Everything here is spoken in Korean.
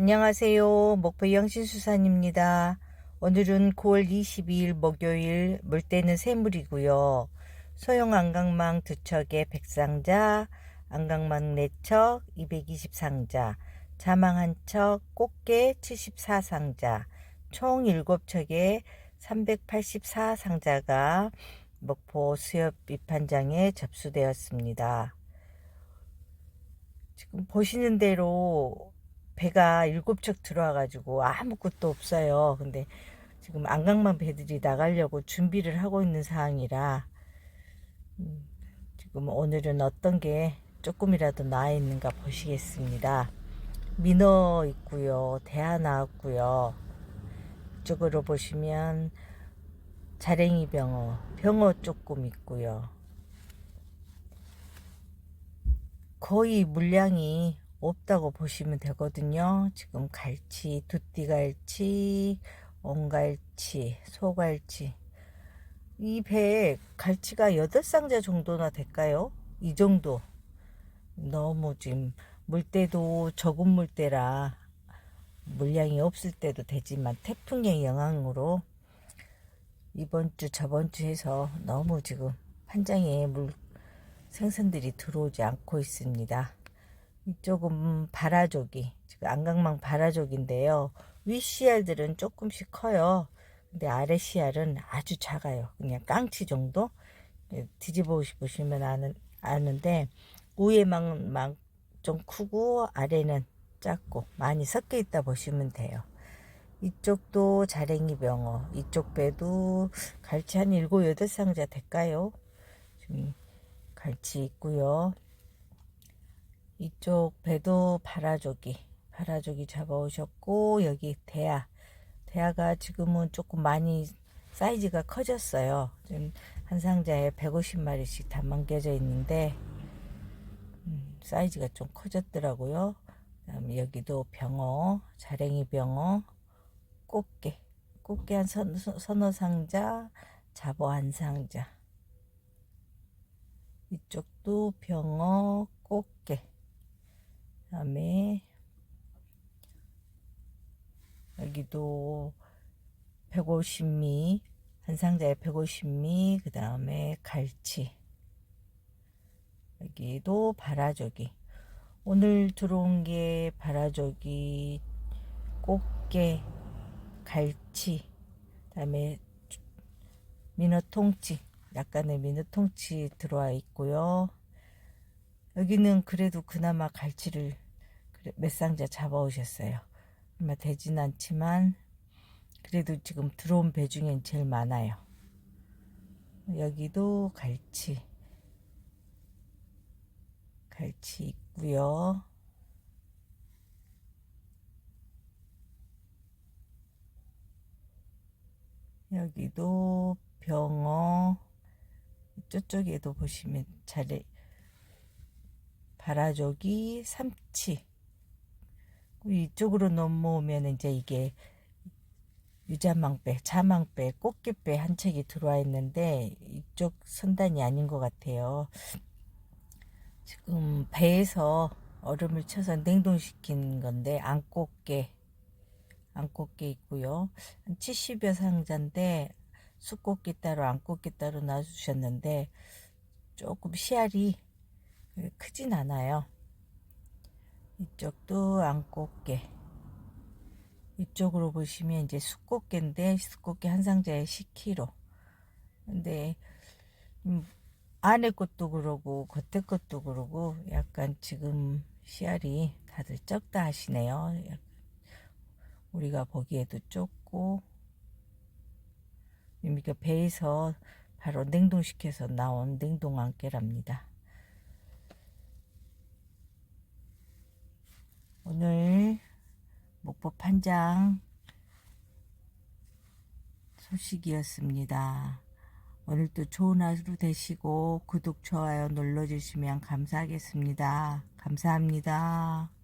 안녕하세요. 목포 영신수산입니다. 오늘은 9월 22일 목요일 물때는 새물이고요. 소형 안강망 두 척에 백상자, 안강망 네 척, 220상자, 자망 한 척, 꽃게 74상자, 총 7척에 384상자가 목포 수협 입판장에 접수되었습니다. 지금 보시는 대로 배가 일곱 척 들어와가지고 아무것도 없어요. 근데 지금 안강만 배들이 나가려고 준비를 하고 있는 상황이라 음, 지금 오늘은 어떤 게 조금이라도 나와 있는가 보시겠습니다. 민어 있고요, 대하 나왔고요. 이쪽으로 보시면 자랭이 병어, 병어 조금 있고요. 거의 물량이 없다고 보시면 되거든요. 지금 갈치, 두띠갈치, 온갈치, 소갈치. 이 배에 갈치가 8상자 정도나 될까요? 이 정도. 너무 지금 물때도 적은 물때라 물량이 없을 때도 되지만 태풍의 영향으로 이번 주 저번 주 해서 너무 지금 판장에 물 생선들이 들어오지 않고 있습니다. 이쪽은 바라조기, 지금 안강망 바라조기인데요. 위 씨알들은 조금씩 커요. 근데 아래 씨알은 아주 작아요. 그냥 깡치 정도? 예, 뒤집어 보시면 아는, 아는데, 위에만 좀 크고, 아래는 작고, 많이 섞여 있다 보시면 돼요. 이쪽도 자랭이 병어, 이쪽 배도 갈치 한 일곱 여덟 상자 될까요? 지금 갈치 있고요. 이쪽 배도 바라조기, 바라조기 잡아오셨고 여기 대야, 대야가 지금은 조금 많이 사이즈가 커졌어요. 지금 한 상자에 150마리씩 담만겨져 있는데 음, 사이즈가 좀 커졌더라고요. 그다음에 여기도 병어, 자랭이 병어, 꽃게, 꽃게 한 선, 서너 상자, 잡어 한 상자. 이쪽도 병어, 꽃게. 그 다음에 여기도 150미 한 상자에 150미 그 다음에 갈치. 여기도 바라조기. 오늘 들어온 게 바라조기 꽃게 갈치 그 다음에 민어 통치. 약간의 민어 통치 들어와 있고요. 여기는 그래도 그나마 갈치를 몇 상자 잡아오셨어요. 얼마 되진 않지만 그래도 지금 들어온 배 중엔 제일 많아요. 여기도 갈치 갈치 있고요. 여기도 병어 저쪽에도 보시면 잘해 바라조기 삼치 이쪽으로 넘어오면 이제 이게 유자망배, 자망배, 꽃게배 한 척이 들어와 있는데 이쪽 선단이 아닌 것 같아요. 지금 배에서 얼음을 쳐서 냉동시킨 건데 안꽃게 안꽃게 있고요. 한 70여 상자인데 수꽃게 따로 안꽃게 따로 놔주셨는데 조금 씨알이 크진 않아요. 이쪽도 안꽃게. 이쪽으로 보시면 이제 수꽃게인데 수꽃게 한 상자에 10kg. 근데 음, 안에 것도 그러고 겉에 것도 그러고 약간 지금 씨알이 다들 적다 하시네요. 우리가 보기에도 좁고 그러니까 배에서 바로 냉동시켜서 나온 냉동 안깨랍니다. 오늘 목포 판장 소식이었습니다. 오늘도 좋은 하루 되시고 구독, 좋아요 눌러주시면 감사하겠습니다. 감사합니다.